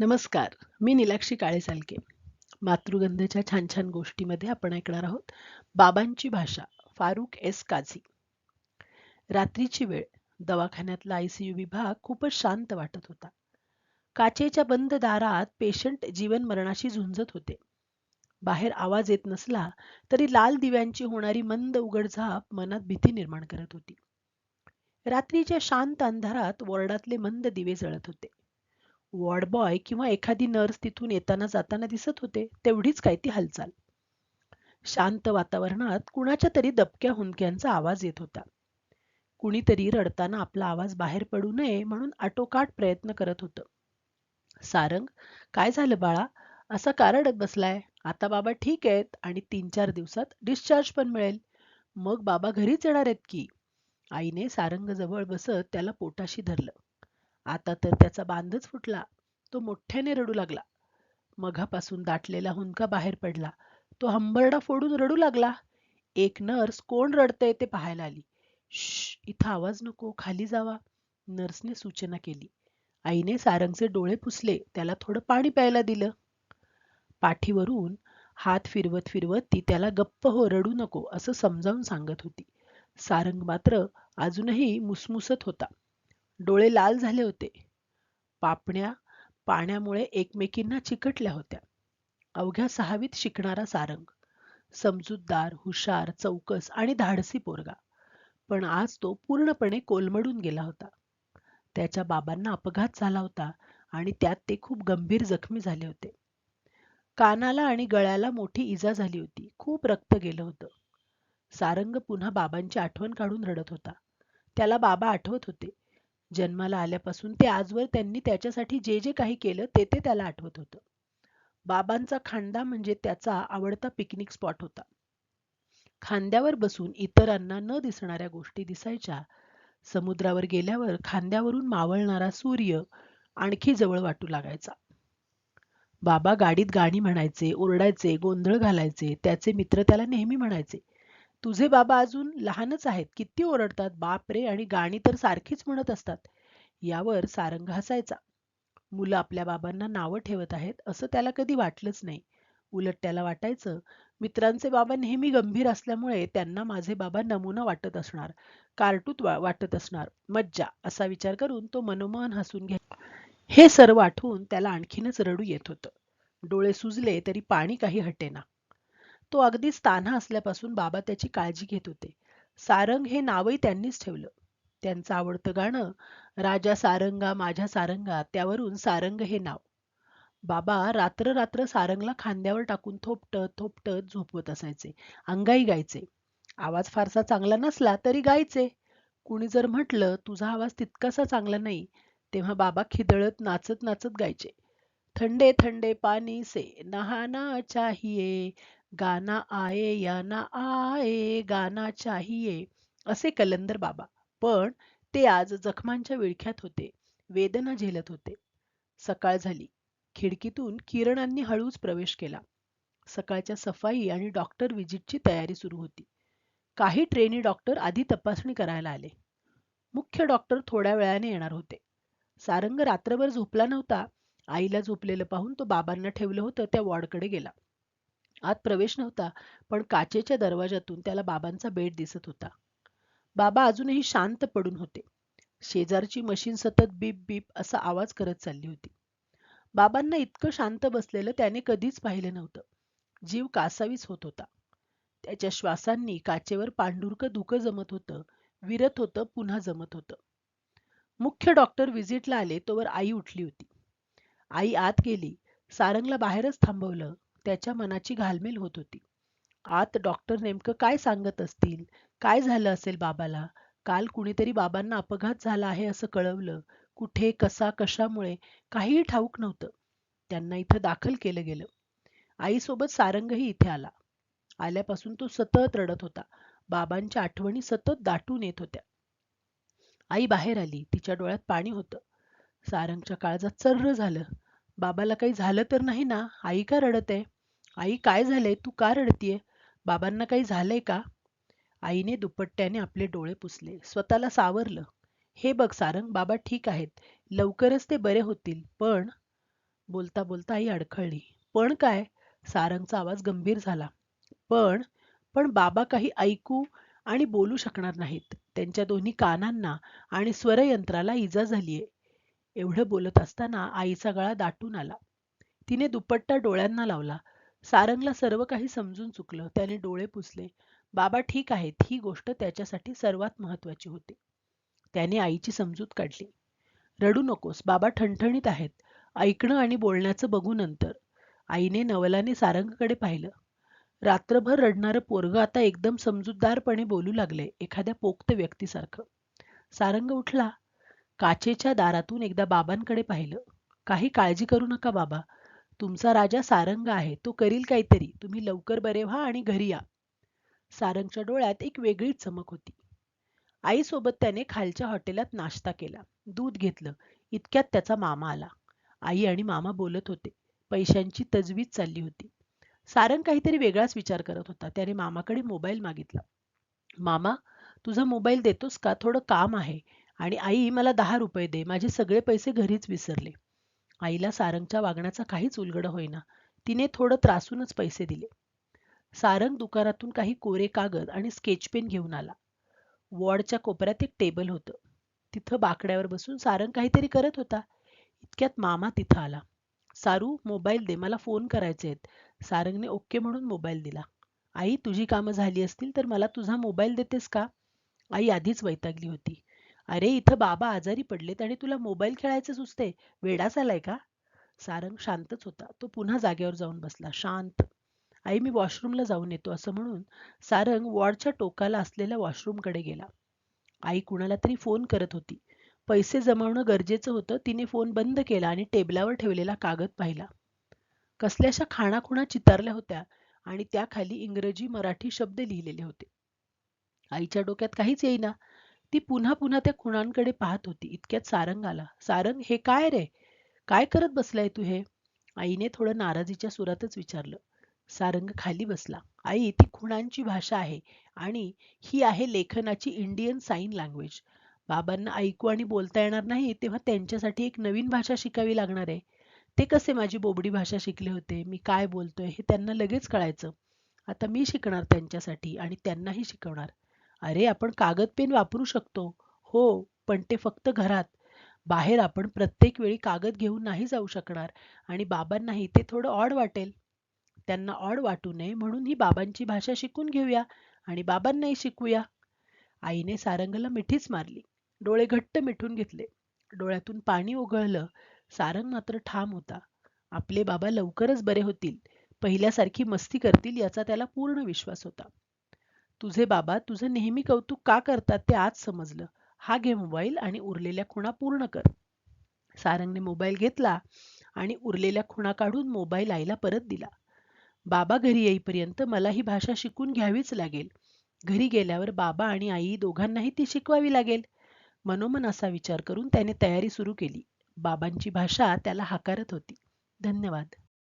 नमस्कार मी निलाक्षी काळे सालके मातृगंधच्या छान छान गोष्टीमध्ये आपण ऐकणार आहोत बाबांची भाषा फारुख एस काझी. रात्रीची वेळ दवाखान्यातला आयसीयू विभाग खूपच शांत वाटत होता. काचेच्या बंद दारात पेशंट जीवन मरणाशी झुंजत होते. बाहेर आवाज येत नसला तरी लाल दिव्यांची होणारी मंद उघडझाप मनात भीती निर्माण करत होती. रात्रीच्या शांत अंधारात वॉर्डातले मंद दिवे जळत होते. वॉर्ड बॉय किंवा एखादी नर्स तिथून येताना जाताना दिसत होते तेवढीच काय ती हालचाल. शांत वातावरणात कुणाच्या तरी दबक्या हुंदक्यांचा आवाज येत होता. कुणीतरी रडताना आपला आवाज बाहेर पडू नये म्हणून आटोकाट प्रयत्न करत होतं. सारंग काय झालं बाळा? असा कारडत बसलाय? आता बाबा ठीक आहेत आणि तीन चार दिवसात डिस्चार्ज पण मिळेल. मग बाबा घरीच येणार आहेत की? आईने सारंग जवळ बसत त्याला पोटाशी धरलं. आता तर त्याचा बांधच फुटला. तो मोठ्याने रडू लागला. मघापासून दाटलेला हुंका बाहेर पडला. तो हंबरडा फोडून रडू लागला. एक नर्स कोण रडतय ते पाहायला आली. श इथं आवाज नको खाली जावा. नर्सने सूचना केली. आईने सारंगचे डोळे पुसले. त्याला थोडं पाणी प्यायला दिलं. पाठीवरून हात फिरवत फिरवत ती त्याला गप्प हो रडू नको असं समजावून सांगत होती. सारंग मात्र अजूनही मुसमुसत होता. डोळे लाल झाले होते. पापण्या पाण्यामुळे एकमेकींना चिकटल्या होत्या. अवघ्या सहावीत शिकणारा सारंग समजूतदार हुशार चौकस आणि धाडसी पोरगा. पण आज तो पूर्णपणे कोलमडून गेला होता. त्याच्या बाबांना अपघात झाला होता आणि त्यात ते खूप गंभीर जखमी झाले होते. कानाला आणि गळ्याला मोठी इजा झाली होती. खूप रक्त गेलं होतं. सारंग पुन्हा बाबांची आठवण काढून रडत होता. त्याला बाबा आठवत होते. जन्माला आल्यापासून ते आजवर त्यांनी त्याच्यासाठी जे जे काही केलं ते ते त्याला आठवत होतं. बाबांचा खांदा म्हणजे त्याचा आवडता पिकनिक स्पॉट होता. खांद्यावर बसून इतरांना न दिसणाऱ्या गोष्टी दिसायच्या. समुद्रावर गेल्यावर खांद्यावरून मावळणारा सूर्य आणखी जवळ वाटू लागायचा. बाबा गाडीत गाणी म्हणायचे ओरडायचे गोंधळ घालायचे त्याचे मित्र त्याला नेहमी म्हणायचे तुझे बाबा अजून लहानच आहेत. किती ओरडतात. बाप रे! आणि गाणी तर सारखीच म्हणत असतात. यावर सारंग हसायचा. मुलं आपल्या बाबांना नावं ठेवत आहेत असं त्याला कधी वाटलंच नाही. उलट त्याला वाटायचं मित्रांचे बाबा नेहमी गंभीर असल्यामुळे त्यांना माझे बाबा नमुना वाटत असणार. कार्टूत वाटत असणार. मज्जा! असा विचार करून तो मनोमन हसून घ्या हे सर्व आठवून त्याला आणखीनच रडू येत होतं. डोळे सुजले तरी पाणी काही हटेना. तो अगदी तान्हा असल्यापासून बाबा त्याची काळजी घेत होते. सारंग हे नावही त्यांनीच ठेवलं. त्यांचं आवडतं गाणं राजा सारंगा माझ्या सारंगा त्यावरून सारंग हे नाव. बाबा रात्र रात्र सारंगला खांद्यावर टाकून थोपटत थोपटत झोपवत असायचे. अंगाई गायचे. आवाज फारसा चांगला नसला तरी गायचे. कुणी जर म्हटलं तुझा आवाज तितकासा चांगला नाही तेव्हा बाबा खिदळत नाचत नाचत गायचे. थंडे थंडे पाणी से नहाना चाहिए गाना आये या ना आये गाना चाहिये असे कलंदर बाबा. पण ते आज जखमांच्या विळख्यात होते वेदना झेलत होते. सकाळ झाली. खिडकीतून किरणांनी हळूच प्रवेश केला. सकाळच्या सफाई आणि डॉक्टर विजिटची तयारी सुरू होती. काही ट्रेनी डॉक्टर आधी तपासणी करायला आले. मुख्य डॉक्टर थोड्या वेळाने येणार होते. सारंग रात्रभर झोपला नव्हता. आईला झोपलेलं पाहून तो बाबांना ठेवलं होतं त्या वॉर्डकडे गेला. आत प्रवेश नव्हता पण काचेच्या दरवाजातून त्याला बाबांचा बेड दिसत होता. बाबा अजूनही शांत पडून होते. शेजारची मशीन सतत बीप बीप असा आवाज करत चालली होती. बाबांना इतकं शांत बसलेलं त्याने कधीच पाहिलं नव्हतं. जीव कासावीस होत होता. त्याच्या श्वासांनी काचेवर पांढुरकं धुकं जमत होतं विरत होतं पुन्हा जमत होतं. मुख्य डॉक्टर व्हिजिटला आले तोवर आई उठली होती. आई आत गेली सारंगला बाहेरच थांबवलं. त्याच्या मनाची घालमेल होत होती. आत डॉक्टर नेमकं काय सांगत असतील? काय झालं असेल बाबाला? काल कुणीतरी बाबांना अपघात झाला आहे असं कळवलं. कुठे कसा कशामुळे? काहीही ठाऊक नव्हतं. त्यांना इथं दाखल केलं गेलं. आईसोबत सारंगही इथे आला. आल्यापासून तो सतत रडत होता. बाबांच्या आठवणी सतत दाटून येत होत्या. आई बाहेर आली. तिच्या डोळ्यात पाणी होतं. सारंगच्या काळजात चर्र झालं. बाबाला काही झालं तर नाही ना? आई का रडत आहे? आई काय झालंय? तू का रडतीये? बाबांना काही झालंय का? आईने दुपट्ट्याने आपले डोळे पुसले. स्वतःला सावरलं. हे बघ सारंग बाबा ठीक आहेत. लवकरच ते बरे होतील. पण बोलता बोलता आई अडखळली. पण काय? सारंगचा आवाज गंभीर झाला. पण पण बाबा काही ऐकू आणि बोलू शकणार नाहीत. त्यांच्या दोन्ही कानांना आणि स्वरयंत्राला इजा झालीये. एवढं बोलत असताना आईचा गळा दाटून आला. तिने दुपट्टा डोळ्यांना लावला. सारंगला सर्व काही समजून चुकलं. त्याने डोळे पुसले. बाबा ठीक आहेत. ही गोष्ट त्याच्यासाठी सर्वात महत्वाची होती. त्याने आईची समजूत काढली. रडू नकोस. बाबा ठणठणीत आहेत. ऐकणं आणि बोलण्याचं बघू नंतर. आईने नवलाने सारंगकडे पाहिलं. रात्रभर रडणारं पोरग आता एकदम समजूतदारपणे बोलू लागले. एखाद्या पोक्त व्यक्तीसारखं. सारंग उठला. काचेच्या दारातून एकदा बाबांकडे पाहिलं. काही काळजी करू नका बाबा. तुमचा राजा सारंग आहे. तो करील काहीतरी. तुम्ही लवकर बरे व्हा आणि घरी या. सारंगच्या डोळ्यात एक वेगळीच चमक होती. आईसोबत त्याने खालच्या हॉटेलात नाश्ता केला. दूध घेतलं. इतक्यात त्याचा मामा आला. आई आणि मामा बोलत होते. पैशांची तजवीज चालली होती. सारंग काहीतरी वेगळाच विचार करत होता. त्याने मामाकडे मोबाईल मागितला. मामा तुझा मोबाईल देतोस का? थोडं काम आहे. आणि आई मला दहा रुपये दे. माझे सगळे पैसे घरीच विसरले. आईला सारंगच्या वागण्याचा काहीच उलगड होईना. तिने थोडं त्रासूनच पैसे दिले. सारंग दुकानातून काही कोरे कागद आणि स्केच पेन घेऊन आला. वॉर्डच्या कोपऱ्यात एक टेबल होतं. तिथं बाकड्यावर बसून सारंग काहीतरी करत होता. इतक्यात मामा तिथं आला. सारू मोबाईल दे मला फोन करायचे आहेत. सारंगने ओके म्हणून मोबाईल दिला. आई तुझी कामं झाली असतील तर मला तुझा मोबाईल देतेस का? आई आधीच वैतागली होती. अरे इथं बाबा आजारी पडलेत आणि तुला मोबाईल खेळायचं सुचते वेडाच आलाय का? सारंग शांतच होता. तो पुन्हा जागेवर जाऊन बसला. शांत. आई मी वॉशरूमला जाऊन येतो असं म्हणून सारंग वॉर्डच्या टोकाला असलेल्या वॉशरूमकडे गेला. आई कुणाला तरी फोन करत होती. पैसे जमवणं गरजेचं होतं. तिने फोन बंद केला आणि टेबलावर ठेवलेला कागद पाहिला. कसल्याशा खाणाखुणा चितारल्या होत्या आणि त्याखाली इंग्रजी मराठी शब्द लिहिलेले होते. आईच्या डोक्यात काहीच येईना. ती पुन्हा पुन्हा त्या खुणांकडे पाहत होती. इतक्यात सारंग आला. सारंग हे काय रे? काय करत बसलाय तू हे? आईने थोडं नाराजीच्या सुरातच विचारलं. सारंग खाली बसला. आई ती खुणांची भाषा आहे आणि ही आहे लेखनाची इंडियन साईन लँग्वेज. बाबांना ऐकू आणि बोलता येणार नाही तेव्हा त्यांच्यासाठी एक नवीन भाषा शिकावी लागणार आहे. ते कसे माझी बोबडी भाषा शिकले होते? मी काय बोलतोय? हे त्यांना लगेच कळायचं. आता मी शिकणार त्यांच्यासाठी आणि त्यांनाही शिकवणार. अरे आपण कागद पेन वापरू शकतो. हो पण ते फक्त घरात. बाहेर आपण प्रत्येक वेळी कागद घेऊन नाही जाऊ शकणार आणि बाबांनाही ते थोडं ऑड वाटेल. त्यांना ऑड वाटू नये म्हणून ही बाबांची भाषा शिकून घेऊया आणि बाबांनाही शिकूया. आईने सारंगला मिठीच मारली. डोळे घट्ट मिठून घेतले. डोळ्यातून पाणी ओघळलं. सारंग मात्र ठाम होता. आपले बाबा लवकरच बरे होतील. पहिल्यासारखी मस्ती करतील याचा त्याला पूर्ण विश्वास होता. तुझे बाबा तुझं नेहमी कौतुक का करतात ते आज समजलं. हा घे मोबाईल आणि उरलेल्या खुणा पूर्ण कर. सारंगने मोबाईल घेतला आणि उरलेल्या खुणा काढून मोबाईल आईला परत दिला. बाबा घरी येईपर्यंत मला ही भाषा शिकून घ्यावीच लागेल. घरी गेल्यावर बाबा आणि आई दोघांनाही ती शिकवावी लागेल. मनोमन असा विचार करून त्याने तयारी सुरू केली. बाबांची भाषा त्याला हाकारत होती. धन्यवाद.